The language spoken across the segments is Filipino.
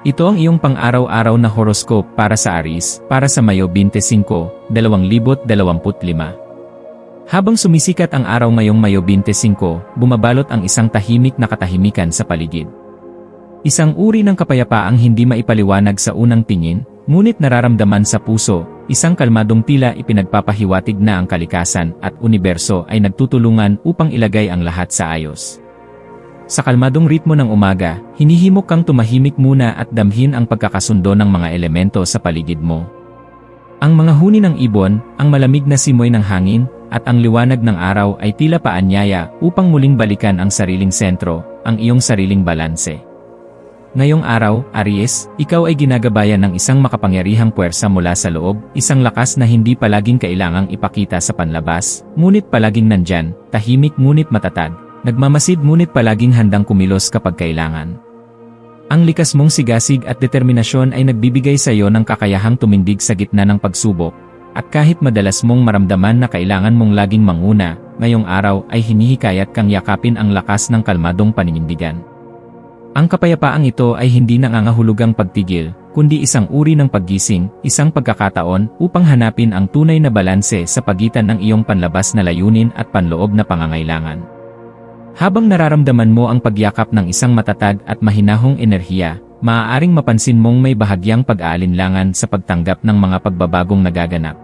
Ito ang iyong pang-araw-araw na horoscope para sa Aris, para sa Mayo 25, 2025. Habang sumisikat ang araw ngayong Mayo 25, bumabalot ang isang tahimik na katahimikan sa paligid. Isang uri ng kapayapaang hindi maipaliwanag sa unang tingin, ngunit nararamdaman sa puso, isang kalmadong tila ipinagpapahiwatig na ang kalikasan at universo ay nagtutulungan upang ilagay ang lahat sa ayos. Sa kalmadong ritmo ng umaga, hinihimok kang tumahimik muna at damhin ang pagkakasundo ng mga elemento sa paligid mo. Ang mga huni ng ibon, ang malamig na simoy ng hangin, at ang liwanag ng araw ay tila paanyaya upang muling balikan ang sariling sentro, ang iyong sariling balanse. Ngayong araw, Aries, ikaw ay ginagabayan ng isang makapangyarihang puwersa mula sa loob, isang lakas na hindi palaging kailangang ipakita sa panlabas, ngunit palaging nandyan, tahimik ngunit matatag, Nagmamasid ngunit palaging handang kumilos kapag kailangan. Ang likas mong sigasig at determinasyon ay nagbibigay sa iyo ng kakayahang tumindig sa gitna ng pagsubok, at kahit madalas mong maramdaman na kailangan mong laging manguna, ngayong araw ay hinihikayat kang yakapin ang lakas ng kalmadong paninindigan. Ang kapayapaang ito ay hindi nangangahulugang pagtigil, kundi isang uri ng paggising, isang pagkakataon upang hanapin ang tunay na balanse sa pagitan ng iyong panlabas na layunin at panloob na pangangailangan. Habang nararamdaman mo ang pagyakap ng isang matatag at mahinahong enerhiya, maaaring mapansin mong may bahagyang pag-aalinlangan sa pagtanggap ng mga pagbabagong nagaganap.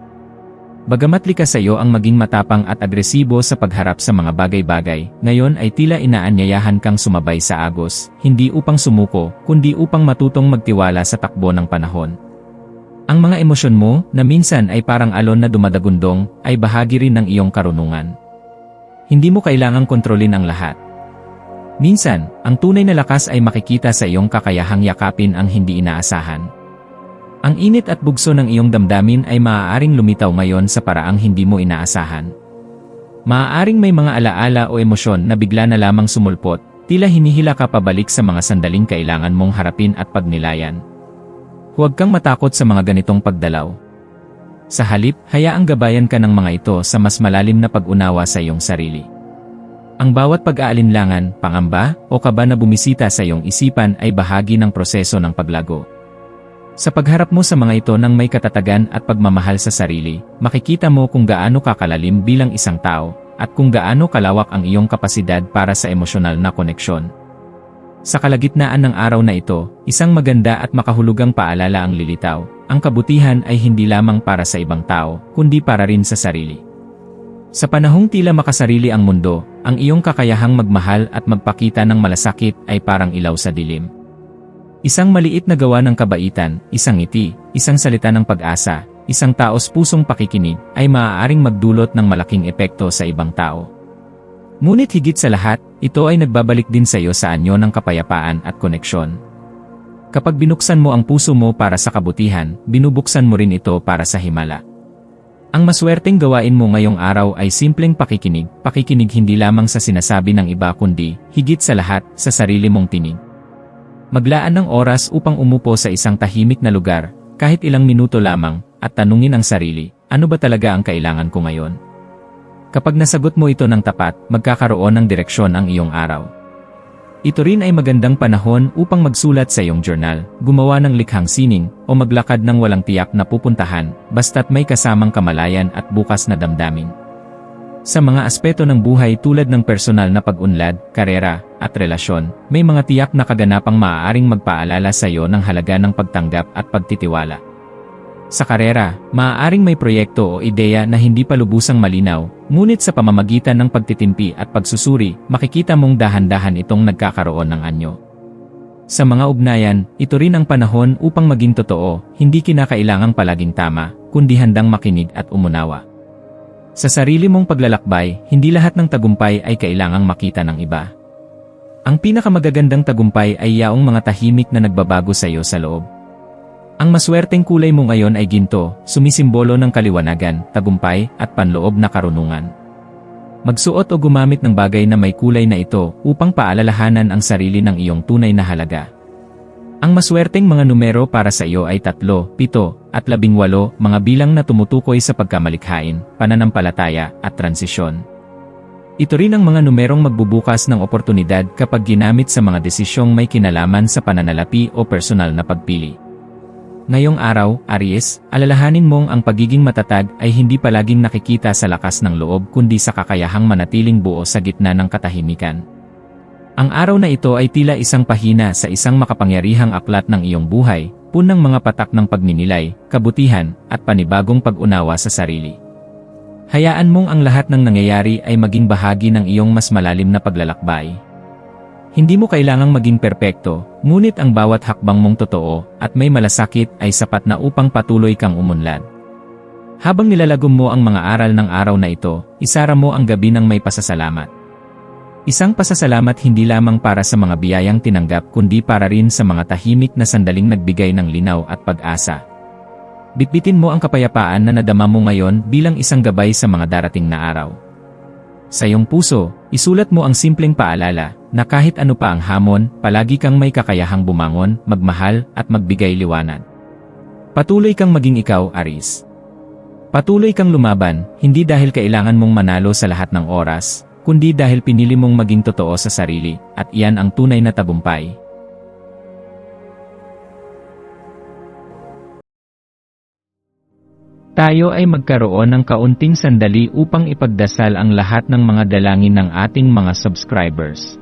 Bagamat likas sa iyo ang maging matapang at agresibo sa pagharap sa mga bagay-bagay, ngayon ay tila inaanyayahan kang sumabay sa agos, hindi upang sumuko, kundi upang matutong magtiwala sa takbo ng panahon. Ang mga emosyon mo, na minsan ay parang alon na dumadagundong, ay bahagi rin ng iyong karunungan. Hindi mo kailangang kontrolin ang lahat. Minsan, ang tunay na lakas ay makikita sa iyong kakayahang yakapin ang hindi inaasahan. Ang init at bugso ng iyong damdamin ay maaaring lumitaw ngayon sa paraang hindi mo inaasahan. Maaaring may mga alaala o emosyon na bigla na lamang sumulpot, tila hinihila ka pabalik sa mga sandaling kailangan mong harapin at pagnilayan. Huwag kang matakot sa mga ganitong pagdalaw. Sa halip, hayaang gabayan ka ng mga ito sa mas malalim na pag-unawa sa iyong sarili. Ang bawat pag-aalinlangan, pangamba, o kaba na bumisita sa iyong isipan ay bahagi ng proseso ng paglago. Sa pagharap mo sa mga ito ng may katatagan at pagmamahal sa sarili, makikita mo kung gaano kakalalim bilang isang tao, at kung gaano kalawak ang iyong kapasidad para sa emosyonal na koneksyon. Sa kalagitnaan ng araw na ito, isang maganda at makahulugang paalala ang lilitaw, ang kabutihan ay hindi lamang para sa ibang tao, kundi para rin sa sarili. Sa panahong tila makasarili ang mundo, ang iyong kakayahang magmahal at magpakita ng malasakit ay parang ilaw sa dilim. Isang maliit na gawa ng kabaitan, isang ngiti, isang salita ng pag-asa, isang taos pusong pakikinig ay maaaring magdulot ng malaking epekto sa ibang tao. Ngunit higit sa lahat, ito ay nagbabalik din sa iyo sa anyo ng kapayapaan at koneksyon. Kapag binuksan mo ang puso mo para sa kabutihan, binubuksan mo rin ito para sa himala. Ang maswerteng gawain mo ngayong araw ay simpleng pakikinig, pakikinig hindi lamang sa sinasabi ng iba kundi, higit sa lahat, sa sarili mong tinig. Maglaan ng oras upang umupo sa isang tahimik na lugar, kahit ilang minuto lamang, at tanungin ang sarili, ano ba talaga ang kailangan ko ngayon? Kapag nasagot mo ito ng tapat, magkakaroon ng direksyon ang iyong araw. Ito rin ay magandang panahon upang magsulat sa iyong journal, gumawa ng likhang sining, o maglakad ng walang tiyak na pupuntahan, basta't may kasamang kamalayan at bukas na damdamin. Sa mga aspeto ng buhay tulad ng personal na pag-unlad, karera, at relasyon, may mga tiyak na kaganapang maaaring magpaalala sa iyo ng halaga ng pagtanggap at pagtitiwala. Sa karera, maaaring may proyekto o ideya na hindi pa lubusang malinaw, ngunit sa pamamagitan ng pagtitimpi at pagsusuri, makikita mong dahan-dahan itong nagkakaroon ng anyo. Sa mga ugnayan, ito rin ang panahon upang maging totoo, hindi kinakailangang palaging tama, kundi handang makinig at umunawa. Sa sarili mong paglalakbay, hindi lahat ng tagumpay ay kailangang makita ng iba. Ang pinakamagagandang tagumpay ay yaong mga tahimik na nagbabago sa iyo sa loob. Ang maswerteng kulay mo ngayon ay ginto, sumisimbolo ng kaliwanagan, tagumpay, at panloob na karunungan. Magsuot o gumamit ng bagay na may kulay na ito upang paalalahanan ang sarili ng iyong tunay na halaga. Ang maswerteng mga numero para sa iyo ay 3, 7, at 18, mga bilang na tumutukoy sa pagkamalikhain, pananampalataya, at transisyon. Ito rin ang mga numerong magbubukas ng oportunidad kapag ginamit sa mga desisyong may kinalaman sa pananalapi o personal na pagpili. Ngayong araw, Aries, alalahanin mong ang pagiging matatag ay hindi palaging nakikita sa lakas ng loob kundi sa kakayahang manatiling buo sa gitna ng katahimikan. Ang araw na ito ay tila isang pahina sa isang makapangyarihang aklat ng iyong buhay, punang mga patak ng pagninilay, kabutihan, at panibagong pag-unawa sa sarili. Hayaan mong ang lahat ng nangyayari ay maging bahagi ng iyong mas malalim na paglalakbay. Hindi mo kailangang maging perpekto, ngunit ang bawat hakbang mong totoo at may malasakit ay sapat na upang patuloy kang umunlad. Habang nilalagom mo ang mga aral ng araw na ito, isara mo ang gabi ng may pasasalamat. Isang pasasalamat hindi lamang para sa mga biyayang tinanggap kundi para rin sa mga tahimik na sandaling nagbigay ng linaw at pag-asa. Bitbitin mo ang kapayapaan na nadama mo ngayon bilang isang gabay sa mga darating na araw. Sa iyong puso, isulat mo ang simpleng paalala na kahit ano pa ang hamon, palagi kang may kakayahang bumangon, magmahal, at magbigay liwanag. Patuloy kang maging ikaw, Aris. Patuloy kang lumaban, hindi dahil kailangan mong manalo sa lahat ng oras, kundi dahil pinili mong maging totoo sa sarili, at iyan ang tunay na tagumpay. Tayo ay magkaroon ng kaunting sandali upang ipagdasal ang lahat ng mga dalangin ng ating mga subscribers,